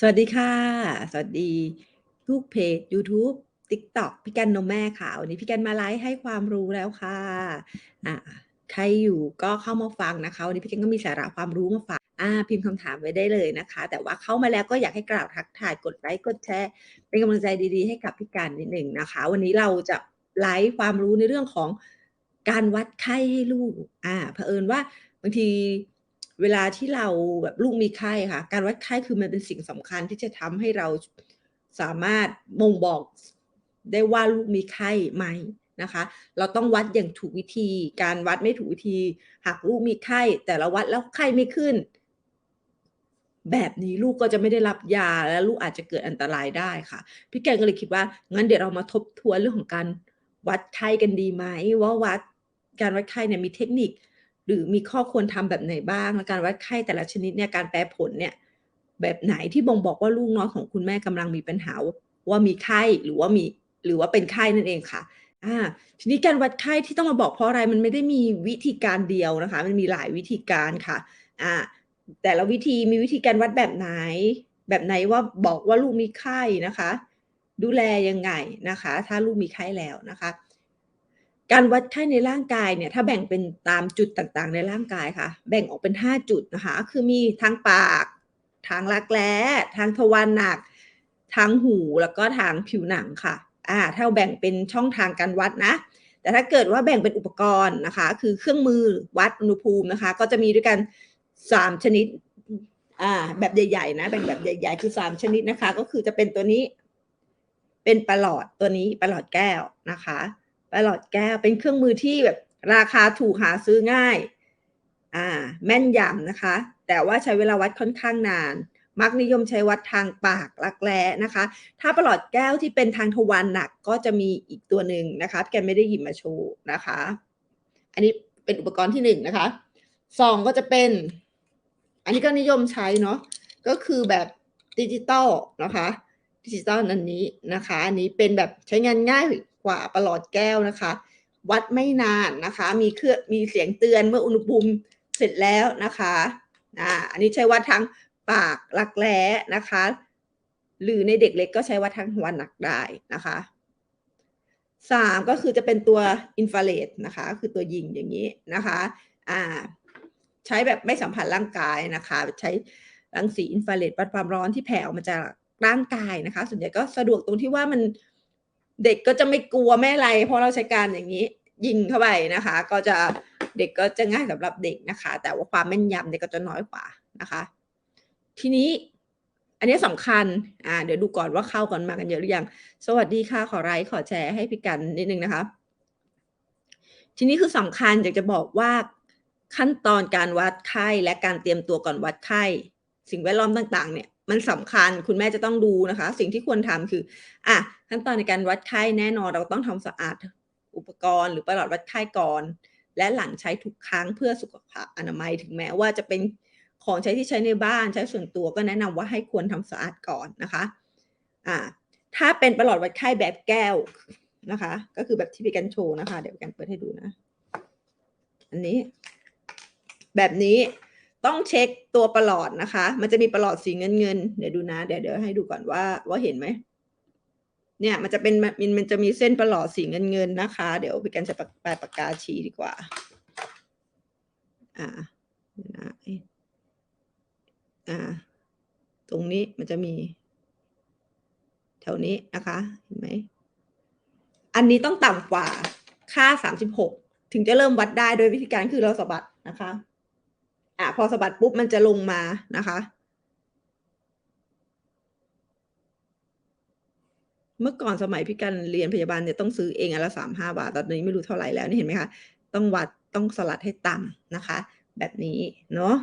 สวัสดีค่ะ สวัสดีลูกเพจยูทูบ TikTok พี่กันนมแม่ค่ะ วันนี้พี่กันมาไลฟ์ให้ความรู้แล้วค่ะ อ่า ใครอยู่ก็เข้ามาฟังนะคะ วันนี้พี่กันก็มีสาระความรู้มาฝาก อ่า พิมพ์คำถามไว้ได้เลยนะคะ แต่ว่าเข้ามาแล้วก็อยากให้กล่าวทักทาย กดไลค์ กดแชร์ เป็นกำลังใจดีๆ ให้กับพี่กันนิดหนึ่งนะคะ วันนี้เราจะไลฟ์ความรู้ในเรื่องของการวัดไข้ให้ลูก อ่า เผอิญว่าบางที เวลาที่เราแบบลูกมีไข้ค่ะ การวัดไข้คือมันเป็นสิ่งสำคัญที่จะทำให้เราสามารถบ่งบอกได้ว่าลูกมีไข้ไหมนะคะ เราต้องวัดอย่างถูกวิธี การวัดไม่ถูกวิธี หากลูกมีไข้ แต่เราวัดแล้วไข้ไม่ขึ้น แบบนี้ลูกก็จะไม่ได้รับยาและลูกอาจจะเกิดอันตรายได้ค่ะ พี่แกก็เลยคิดว่างั้นเดี๋ยวเรามาทบทวนเรื่องของการวัดไข้กันดีไหมว่าวัดการวัดไข้เนี่ยมีเทคนิค หรือมีข้อควรทำแบบไหนบ้างและการวัดไข้แต่ละชนิดเนี่ยการแปลผลเนี่ยแบบไหนที่บ่งบอกว่าลูกน้อยของคุณแม่กำลังมีปัญหาว่ามีไข้หรือว่ามีหรือว่าเป็นไข้นั่นเองค่ะอ่าทีนี้การวัดไข้ที่ต้องมาบอกเพราะอะไรมันไม่ได้มีวิธีการเดียวนะคะ มันมีหลายวิธีการค่ะอ่าแต่ละวิธีมีวิธีการวัดแบบไหน แบบไหนว่าบอกว่าลูกมีไข้นะคะ ดูแลยังไงนะคะ ถ้าลูกมีไข้แล้วนะคะ การวัดไข้ในร่างกายเนี่ยถ้าแบ่งเป็นตามจุดต่างๆ ในร่างกายค่ะ แบ่งออกเป็น 5 จุดนะคะ คือมีทางปาก ทางรักแร้ทางทวารหนัก ทางหูแล้วก็ทางผิวหนังค่ะอ่าถ้าแบ่งเป็นช่องทางการวัดนะ แต่ถ้าเกิดว่าแบ่งเป็นอุปกรณ์นะคะ คือเครื่องมือวัดอุณหภูมินะคะ ก็จะมีด้วยกัน 3 ชนิดอ่าแบบใหญ่ๆนะแบ่งแบบใหญ่ ๆ คือ 3 ชนิดนะคะ ก็คือจะเป็นตัวนี้ เป็นประหลอดตัวนี้ประหลอดแก้วนะคะ ประหลอดแก้วเป็นเครื่องมือที่แบบราคาถูกหาซื้อง่าย อ่า แม่นยำนะคะ แต่ว่าใช้เวลาวัดค่อนข้างนาน มักนิยมใช้วัดทางปากรักแร้นะคะ ถ้าประหลอดแก้วที่เป็นทางทวารหนักก็จะมีอีกตัวหนึ่งนะคะ แกไม่ได้หยิบมาโชว์นะคะ อันนี้เป็นอุปกรณ์ที่1นะคะ2ก็จะเป็น อันนี้ก็นิยมใช้เนาะก็คือแบบดิจิทัลนะคะดิจิทัลอันนี้นะคะ อันนี้เป็นแบบใช้งานง่าย กว่าประหลอดแก้วนะคะ วัดไม่นานนะคะ มีเครื่องมีเสียงเตือนเมื่ออุณหภูมิเสร็จแล้วนะคะอ่าอันนี้ใช้วัดทางปากรักแร้นะคะ หรือในเด็กเล็กก็ใช้วัดทางทวหนักได้นะคะ3ก็คือจะเป็นตัวอินฟราเรดนะคะ คือตัวยิงอย่างงี้นะคะอ่าใช้แบบไม่สัมผัสร่างกายนะคะ ใช้รังสีอินฟราเรดวัดความร้อนที่แผ่ออกมาจากร่างกายนะคะ ส่วนใหญ่ก็สะดวกตรงที่ว่ามัน เด็กก็จะไม่กลัวไม่อะไร เพราะเราใช้การอย่างงี้ยิงเข้าไปนะคะ ก็จะเด็กก็จะง่ายสำหรับเด็กนะคะ แต่ว่าความแม่นยำเนี่ยก็จะน้อยกว่านะคะ ทีนี้อันนี้สำคัญ อ่า เดี๋ยวดูก่อนว่าเข้ากันมากันเยอะหรือยัง สวัสดีค่ะ ขอไลก์ขอแชร์ให้พี่กันนิดนึงนะคะ ทีนี้คือสำคัญอยากจะบอกว่าขั้นตอนการวัดไข้และการเตรียมตัวก่อนวัดไข้ สิ่งแวดล้อมต่าง ๆ เนี่ย มันสำคัญคุณแม่จะต้องดูนะคะ สิ่งที่ควรทำคืออ่าขั้นตอนในการวัดไข้แน่นอนเราต้องทำสะอาดอุปกรณ์ หรือประหลอดวัดไข้ก่อน และหลังใช้ทุกครั้งเพื่อสุขภาพอนามัยถึงแม้ว่าจะเป็นของใช้ที่ใช้ในบ้านใช้ส่วนตัวก็แนะนำว่าให้ควรทำสะอาดก่อนนะคะอ่าถ้าเป็นประหลอดวัดไข้แบบแก้วนะคะ ก็คือแบบที่พี่กันโชว์นะคะ เดี๋ยวพี่กันเปิดให้ดูนะ อันนี้ แบบนี้ ต้องเช็คตัวประหลอดนะคะ มันจะมีประหลอดสีเงินๆเดี๋ยวดูนะ เดี๋ยวเดี๋ยวให้ดูก่อนว่าว่าเห็นไหม เนี่ยมันจะเป็นมันมันจะมีเส้นประหลอดสีเงินๆนนะคะ เดี๋ยวพี่กันจะปากปลายปากกาชี้ดีกว่า อ่านะอ่า ตรงนี้มันจะมี แถวนี้นะคะ เห็นไหม อันนี้ต้องต่ำกว่าค่า36ถึงจะเริ่มวัดได้โดยวิธีการคือเราสะบัดนะคะ อ่าพอสะบัดปุ๊บมันจะลงมานะคะ เมื่อก่อนสมัยพี่กันเรียนพยาบาลเนี่ยต้องซื้อเองอันละ35บาท ตอนนี้ไม่รู้เท่าไรแล้วนี่เห็นไหมคะต้องวัดต้องสลัดให้ต่ำนะคะ แบบนี้เนาะ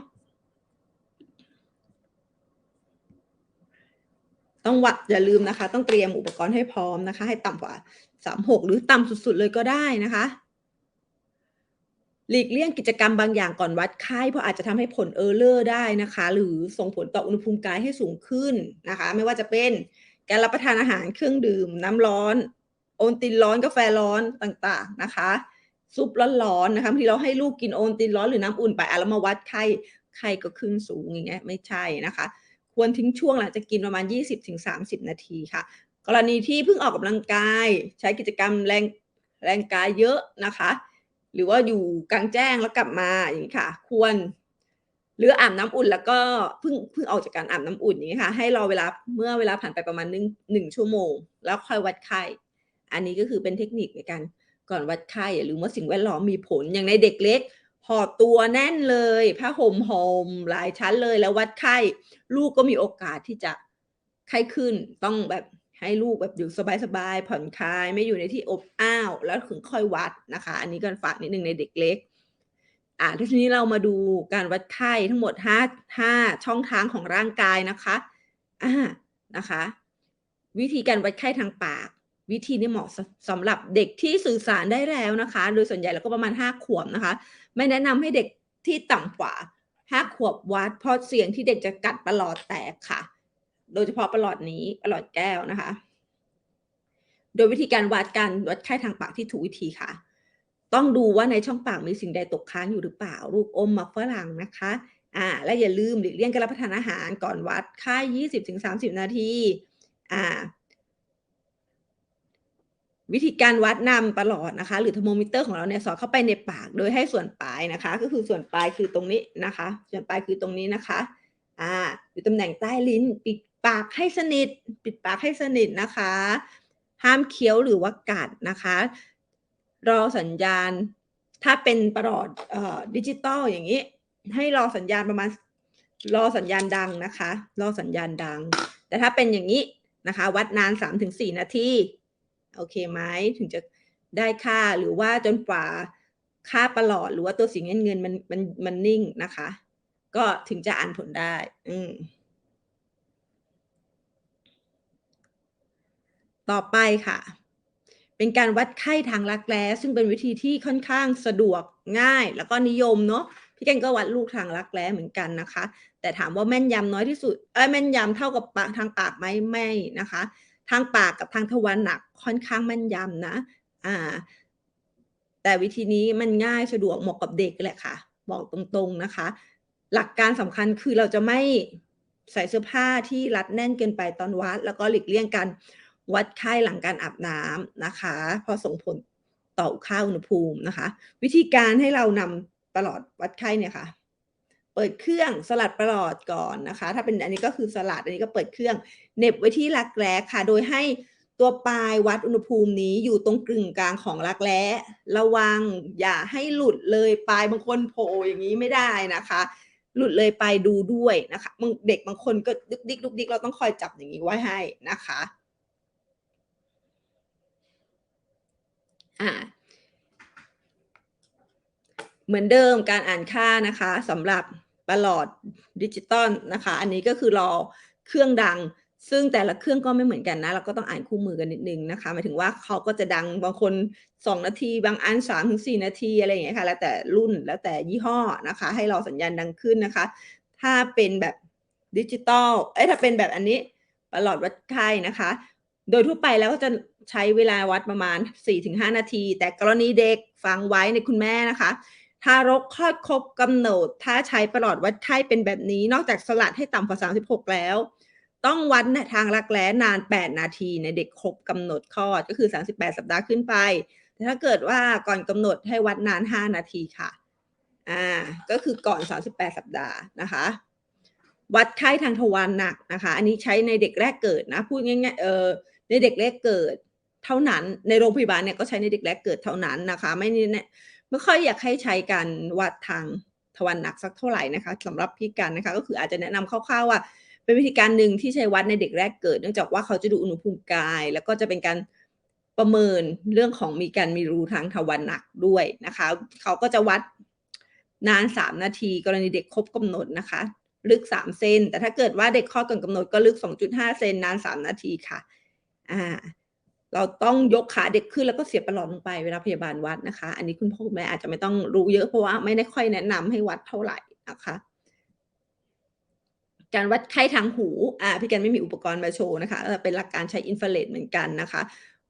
ต้องวัดอย่าลืมนะคะ ต้องเตรียมอุปกรณ์ให้พร้อมนะคะ ให้ต่ำกว่า36หรือต่ำสุดๆเลยก็ได้นะคะ หลีกเลี่ยงกิจกรรมบางอย่างก่อนวัดไข้เพราะอาจจะทำให้ผล Error ได้นะคะ หรือส่งผลต่ออุณหภูมิกายให้สูงขึ้นนะคะ ไม่ว่าจะเป็นการรับประทานอาหารเครื่องดื่ม น้ำร้อน โอวัลตินร้อนกาแฟร้อนต่างๆนะคะ ซุปร้อนๆนะคะบางทีเราให้ลูกกินโอวัลตินร้อนหรือน้ำอุ่นไปอ่าแล้วมาวัดไข้ไข้ก็ขึ้นสูงอย่างเงี้ยไม่ใช่นะคะ ควรทิ้งช่วงหลังจากกินประมาณ 20-30 นาทีค่ะ กรณีที่เพิ่งออกกำลังกาย ใช้กิจกรรมแรงแรงกายเยอะนะคะ หรือว่าอยู่กลางแจ้งแล้วกลับมาอย่างนี้ค่ะ ควร หรืออาบน้ำอุ่นแล้วก็เพิ่งเพิ่งออกจากการอาบน้ำอุ่นอย่างนี้ค่ะ ให้รอเวลาเมื่อเวลาผ่านไปประมาณหนึ่งหนึ่งชั่วโมง แล้วค่อยวัดไข้ อันนี้ก็คือเป็นเทคนิคในการก่อนวัดไข้อย่าลืมว่าสิ่งแวดล้อมมีผลอย่างในเด็กเล็กห่อตัวแน่นเลยผ้าห่มห่มหลายชั้นเลยแล้ววัดไข้ ลูกก็มีโอกาสที่จะไข้ขึ้นต้องแบบ ให้ลูกแบบอยู่สบายๆผ่อนคลายไม่อยู่ในที่อบอ้าวแล้วถึงค่อยวัดนะคะ อันนี้ก็ฝากนิดนึงในเด็กเล็ก อ่าทีนี้เรามาดูการวัดไข้ทั้งหมดห้าห้าช่องทางของร่างกายนะคะอ่านะคะ วิธีการวัดไข้ทางปาก วิธีนี้เหมาะสำหรับเด็กที่สื่อสารได้แล้วนะคะ โดยส่วนใหญ่แล้วก็ประมาณห้าขวบนะคะ ไม่แนะนำให้เด็กที่ต่ำกว่าห้าขวบวัดเพราะเสี่ยงที่เด็กจะกัดประหลอดแตกค่ะ โดยเฉพาะประหลอดนี้ประหลอดแก้วนะคะ โดยวิธีการวัดการวัดไข้ทางปากที่ถูกวิธีค่ะ ต้องดูว่าในช่องปากมีสิ่งใดตกค้างอยู่หรือเปล่า ลูกอมมักฝรั่งนะคะอ่าและอย่าลืมหลีกเลี่ยงการรับประทานอาหารก่อนวัดค่า20-30 นาทีอ่าวิธีการวัดนำประหลอดนะคะ หรือเทอร์โมมิเตอร์ของเราเนี่ยสอดเข้าไปในปากโดยให้ส่วนปลายนะคะ ก็คือส่วนปลายคือตรงนี้นะคะ ส่วนปลายคือตรงนี้นะคะ อ่า อยู่ตำแหน่งใต้ลิ้นปิด ปากให้สนิท ปิดปากให้สนิทนะคะ ห้ามเคี้ยวหรือว่ากัดนะคะ รอสัญญาณ ถ้าเป็นประหลอดออดิจิตอลอย่างนี้ ให้รอสัญญาณประมาณรอสัญญาณดังนะคะ รอสัญญาณดัง แต่ถ้าเป็นอย่างนี้นะคะ วัดนาน 3-4 นาที โอเคไหมถึงจะได้ค่าหรือว่าจนกว่าค่าประหลอดหรือว่าตัวสีเงินเงินมันมันมันนิ่งนะคะ ก็ถึงจะอ่านผลได้ อืม ต่อไปค่ะ เป็นการวัดไข้ทางรักแร้ซึ่งเป็นวิธีที่ค่อนข้างสะดวกง่าย แล้วก็นิยมเนาะพี่แกงก็วัดลูกทางรักแร้เหมือนกันนะคะ แต่ถามว่าแม่นยำน้อยที่สุดเอ้ยแม่นยำเท่ากับปากทางปากไหมไม่นะคะ ทางปากกับทางทวารหนักค่อนข้างแม่นยำนะอ่า แต่วิธีนี้มันง่ายสะดวกเหมาะกับเด็กแหละค่ะ บอกตรงๆนะคะ หลักการสำคัญคือเราจะไม่ใส่เสื้อผ้าที่รัดแน่นเกินไปตอนวัด แล้วก็หลีกเลี่ยงการ วัดไข้หลังการอาบน้ำนะคะพราะส่งผลต่อค่าอุณหภูมินะคะ วิธีการให้เรานำประหลอดวัดไข้เนี่ยค่ะ เปิดเครื่องสลัดประหลอดก่อนนะคะ ถ้าเป็นอันนี้ก็คือสลัดอันนี้ก็เปิดเครื่องเหน็บไว้ที่รักแร้ค่ะ โดยให้ตัวปลายวัดอุณหภูมินี้อยู่ตรงกึ่งกลางของรักแร้ระวังอย่าให้หลุดเลยปลายบางคนโผล่อย่างนี้ไม่ได้นะคะ หลุดเลยไปดูด้วยนะคะเด็กบางคนก็ดุกดิกดุกดิกเราต้องคอยจับอย่างนี้ไว้ให้นะคะ อ่าเหมือนเดิมการอ่านค่านะคะสำหรับประหลอดดิจิตอลนะคะ อันนี้ก็คือรอเครื่องดัง ซึ่งแต่ละเครื่องก็ไม่เหมือนกันนะ เราก็ต้องอ่านคู่มือกันนิดนึงนะคะหมายถึงว่าเขาก็จะดังบางคนสองนาที บางอันสามถึงสี่นาทีอะไรอย่างเงี้ยค่ะ แล้วแต่รุ่นแล้วแต่ยี่ห้อนะคะ ให้รอสัญญาณดังขึ้นนะคะ ถ้าเป็นแบบดิจิตอลเอ้ยถ้าเป็นแบบอันนี้ประหลอดวัดไข้นะคะ โดยทั่วไปแล้วก็จะใช้เวลาวัดประมาณ 4-5 นาที แต่กรณีเด็กฟังไว้ในคุณแม่นะคะทารกคลอดครบกำหนด ถ้าใช้ประหลอดวัดไข้เป็นแบบนี้ นอกจากสลัดให้ต่ำกว่า 36 แล้ว ต้องวัดทางรักแร้นาน 8 นาทีในเด็กครบกำหนดคลอดก็คือ 38 สัปดาห์ขึ้นไป แต่ถ้าเกิดว่าก่อนกำหนดให้วัดนาน 5 นาทีค่ะ อ่า ก็คือก่อน 38 สัปดาห์นะคะ วัดไข้ทางทวารหนักนะคะ อันนี้ใช้ในเด็กแรกเกิดนะ พูดง่ายๆ เออ ในเด็กแรกเกิดเท่านั้น ในโรงพยาบาลเนี่ยก็ใช้ในเด็กแรกเกิดเท่านั้นนะคะ ไม่เนี่ยไม่ค่อยอยากให้ใช้การวัดทางทวารหนักสักเท่าไหร่นะคะสำหรับพี่กันนะคะ ก็คืออาจจะแนะนำคร่าวๆว่า เป็นวิธีการหนึ่งที่ใช้วัดในเด็กแรกเกิด เนื่องจากว่าเขาจะดูอุณหภูมิกาย แล้วก็จะเป็นการประเมินเรื่องของมีการมีรูทางทวารหนักด้วยนะคะ เขาก็จะวัดนาน 3 นาทีกรณีเด็กครบกำหนดนะคะ ลึก 3 เซนแต่ถ้าเกิดว่าเด็กคลอดก่อนกำหนดก็ลึก 2.5 เซนนาน 3 นาทีค่ะ อ่าเราต้องยกขาเด็กขึ้นแล้วก็เสียบประหลอดลงไปเวลาพยาบาลวัดนะคะ อันนี้คุณพ่อคุณแม่อาจจะไม่ต้องรู้เยอะเพราะว่าไม่ได้ค่อยแนะนำให้วัดเท่าไหร่นะคะการวัดไข้ทางหู อ่า พี่กันไม่มีอุปกรณ์มาโชว์นะคะเป็นหลักการใช้อินฟราเรดเหมือนกันนะคะ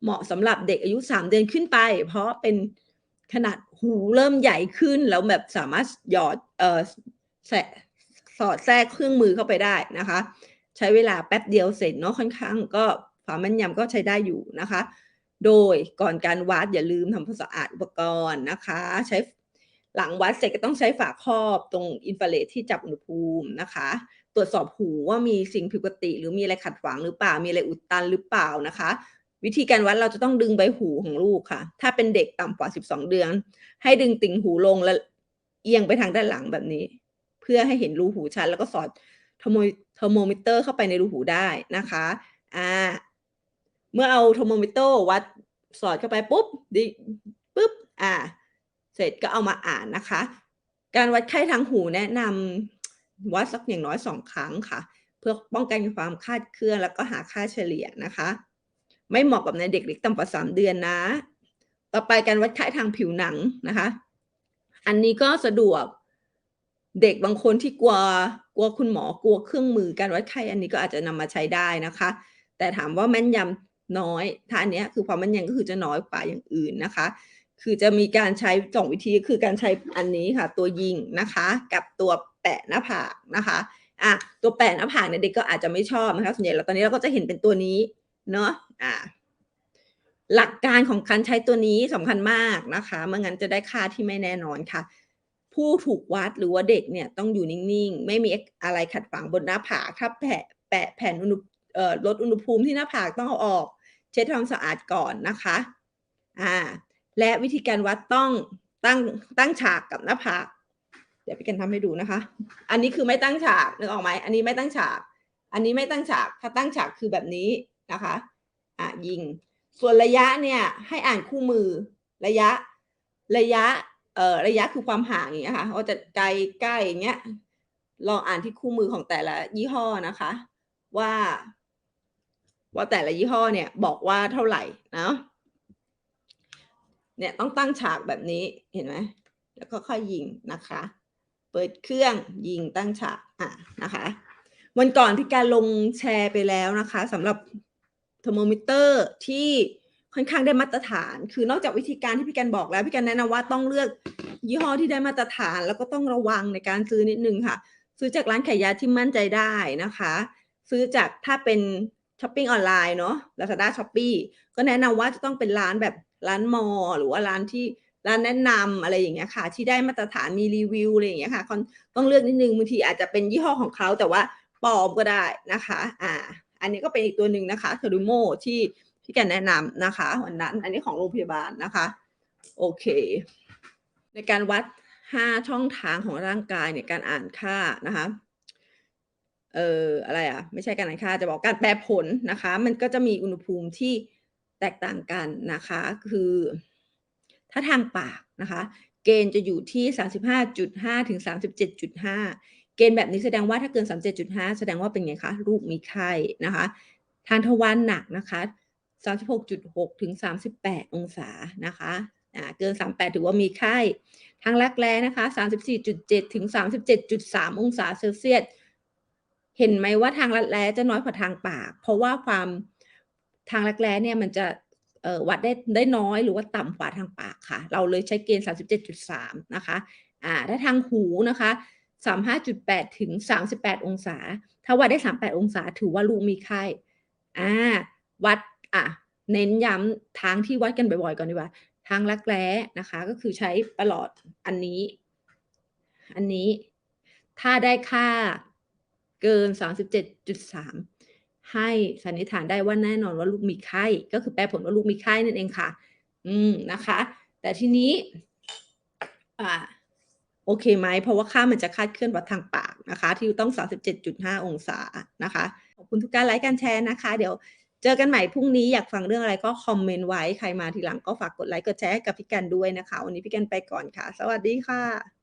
เหมาะสำหรับเด็กอายุ 3 เดือนขึ้นไป เพราะเป็นขนาดหูเริ่มใหญ่ขึ้น แล้วแบบสามารถหยอด เอ่อแสสอดแทรกเครื่องมือเข้าไปได้นะคะ ใช้เวลาแป๊บเดียวเสร็จเนาะค่อนข้างก็ ความแม่นยำก็ใช้ได้อยู่นะคะ โดยก่อนการวัดอย่าลืมทำความสะอาดอุปกรณ์นะคะ ใช้หลังวัดเสร็จก็ต้องใช้ฝาครอบตรงอินฟราเรดที่จับอุณหภูมินะคะ ตรวจสอบหูว่ามีสิ่งผิดปกติ หรือมีอะไรขัดขวางหรือเปล่า มีอะไรอุดตันหรือเปล่านะคะ วิธีการวัดเราจะต้องดึงใบหูของลูกค่ะ ถ้าเป็นเด็กต่ำกว่า 12 เดือน ให้ดึงติ่งหูลงและเอียงไปทางด้านหลังแบบนี้ เพื่อให้เห็นรูหูชัดแล้วก็สอดเทอร์โมเทอร์โมมิเตอร์เข้าไปในรูหูได้นะคะ อ่า เมื่อเอาเทอร์โมมิเตอร์วัดสอดเข้าไปปุ๊บดิปุ๊บอ่า เสร็จก็เอามาอ่านนะคะ การวัดไข้ทางหูแนะนำวัดสักอย่างน้อยสองครั้งค่ะ เพื่อป้องกันความคาดเคลื่อนแล้วก็หาค่าเฉลี่ยนะคะ ไม่เหมาะกับในเด็กเล็กต่ำกว่าสามเดือนนะ ต่อไปการวัดไข้ทางผิวหนังนะคะ อันนี้ก็สะดวกเด็กบางคนที่กลัวกลัวคุณหมอกลัวเครื่องมือการวัดไข้อันนี้ก็อาจจะนำมาใช้ได้นะคะ แต่ถามว่าแม่นยำ น้อย ถ้าอันเนี้ยคือความแม่นยำก็คือจะน้อยกว่าอย่างอื่นนะคะ คือจะมีการใช้สองวิธีคือการใช้อันนี้ค่ะ ตัวยิงนะคะ กับตัวแปะหน้าผากนะคะอะตัวแปะหน้าผากเนี่ยเด็กก็อาจจะไม่ชอบนะคะส่วนใหญ่เราตอนนี้เราก็จะเห็นเป็นตัวนี้เนาะอะหลักการของการใช้ตัวนี้สำคัญมากนะคะไม่งั้นจะได้ค่าที่ไม่แน่นอนค่ะ ผู้ถูกวัดหรือว่าเด็กเนี่ยต้องอยู่นิ่งๆ ไม่มีอะไรขัดขวางบนหน้าผากถ้าแปะแปะแผ่นอุณ ลดอุณหภูมิที่หน้าผากต้องเอาออก เช็ดทำความสะอาดก่อนนะคะอ่าและวิธีการวัดต้องตั้งตั้งฉากกับหน้าผากเดี๋ยวพี่กันทำให้ดูนะคะ อันนี้คือไม่ตั้งฉากนึกออกไหมอันนี้ไม่ตั้งฉาก อันนี้ไม่ตั้งฉาก ถ้าตั้งฉากคือแบบนี้นะคะ อะยิง ส่วนระยะเนี่ยให้อ่านคู่มือ ระยะ ระยะ เอ่อ ระยะคือความห่างอย่างเงี้ยค่ะว่าจะไกลใกล้อย่างเงี้ย ลองอ่านที่คู่มือของแต่ละยี่ห้อนะคะ ว่า ว่าแต่ละยี่ห้อเนี่ยบอกว่าเท่าไหร่นะเนี่ยต้องตั้งฉากแบบนี้เห็นไหมแล้วก็ค่อยยิงนะคะ เปิดเครื่องยิงตั้งฉากอะนะคะวันก่อนพี่การลงแชร์ไปแล้วนะคะสำหรับเทอร์โมมิเตอร์ที่ค่อนข้างได้มาตรฐาน คือนอกจากวิธีการที่พี่การบอกแล้วพี่การแนะนำว่าต้องเลือกยี่ห้อที่ได้มาตรฐาน แล้วก็ต้องระวังในการซื้อนิดนึงค่ะ ซื้อจากร้านขายยาที่มั่นใจได้นะคะ ซื้อจากถ้าเป็น ช้อปปิ้งออนไลน์เนาะ Lazada Shopee ก็แนะนำว่าจะต้องเป็นร้านแบบร้านมอ หรือว่าร้านที่ร้านแนะนำอะไรอย่างเงี้ยค่ะ ที่ได้มาตรฐานมีรีวิวอะไรอย่างเงี้ยค่ะต้องเลือกนิดนึงบางทีอาจจะเป็นยี่ห้อของเขาแต่ว่าปลอมก็ได้นะคะ อ่า อันนี้ก็เป็นอีกตัวหนึ่งนะคะเทอริโมที่พี่แกแนะนำนะคะ วันนั้นอันนี้ของโรงพยาบาลนะคะ โอเค ในการวัด 5 ช่องทางของร่างกายเนี่ยการอ่านค่านะคะ เอ่ออะไรอะไม่ใช่การอ่านค่าจะบอกการแปลผลนะคะ มันก็จะมีอุณหภูมิที่แตกต่างกันนะคะ คือ ถ้าทางปากนะคะ เกณฑ์จะอยู่ที่ 35.5 ถึง 37.5 เกณฑ์แบบนี้แสดงว่าถ้าเกิน 37.5 แสดงว่าเป็นไงคะลูกมีไข้นะคะ ทางทวารหนักนะคะ 36.6 ถึง 38 องศานะคะเกิน 38 ถือว่ามีไข้ ทางรักแร้นะคะ 34.7 ถึง 37.3 องศาเซลเซียส เห็นไหมว่าทางรักแร้จะน้อยกว่าทางปาก เพราะว่าความทางรักแร้เนี่ยมันจะวัดได้ได้น้อยหรือว่าต่ำกว่าทางปากค่ะ เราเลยใช้เกณฑ์ 37.3 นะคะอ่าถ้าทางหูนะคะ35.8 ถึง 38 องศา ถ้าวัดได้ 38 องศา ถือว่าลูกมีไข้อ่าวัดอะเน้นย้ำทางที่วัดกันบ่อยๆก่อนดีกว่า ทางรักแร้นะคะ ก็คือใช้ประหลอดอันนี้ อันนี้ ถ้าได้ค่า เกิน 37.3 ให้สันนิษฐานได้ว่าแน่นอนว่าลูกมีไข้ ก็คือแปลผลว่าลูกมีไข้นั่นเองค่ะ อืมนะคะ แต่ทีนี้อ่าโอเคไหม เพราะว่าค่ามันจะคาดเคลื่อนวัดทางปากนะคะ ที่ต้อง 37.5 องศานะคะ ขอบคุณทุกการไลค์การแชร์นะคะ เดี๋ยวเจอกันใหม่พรุ่งนี้อยากฟังเรื่องอะไรก็คอมเมนต์ไว้ ใครมาทีหลังก็ฝากกดไลค์กดแชร์ให้กับพี่กันด้วยนะคะ วันนี้พี่กันไปก่อนค่ะ สวัสดีค่ะ